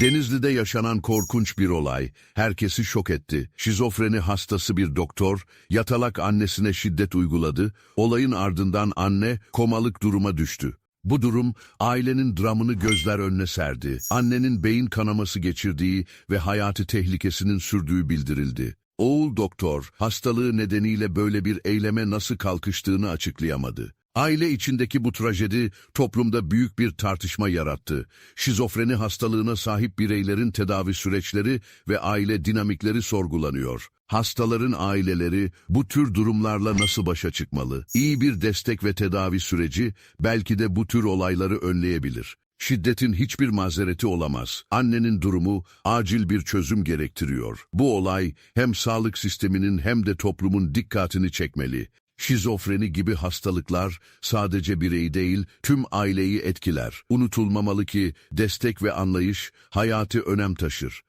Denizli'de yaşanan korkunç bir olay herkesi şok etti. Şizofreni hastası bir doktor yatalak annesine şiddet uyguladı. Olayın ardından anne komalık duruma düştü. Bu durum ailenin dramını gözler önüne serdi. Annenin beyin kanaması geçirdiği ve hayati tehlikesinin sürdüğü bildirildi. Oğul doktor hastalığı nedeniyle böyle bir eyleme nasıl kalkıştığını açıklayamadı. Aile içindeki bu trajedi toplumda büyük bir tartışma yarattı. Şizofreni hastalığına sahip bireylerin tedavi süreçleri ve aile dinamikleri sorgulanıyor. Hastaların aileleri bu tür durumlarla nasıl başa çıkmalı? İyi bir destek ve tedavi süreci belki de bu tür olayları önleyebilir. Şiddetin hiçbir mazereti olamaz. Annenin durumu acil bir çözüm gerektiriyor. Bu olay hem sağlık sisteminin hem de toplumun dikkatini çekmeli. Şizofreni gibi hastalıklar sadece bireyi değil tüm aileyi etkiler. Unutulmamalı ki destek ve anlayış hayati önem taşır.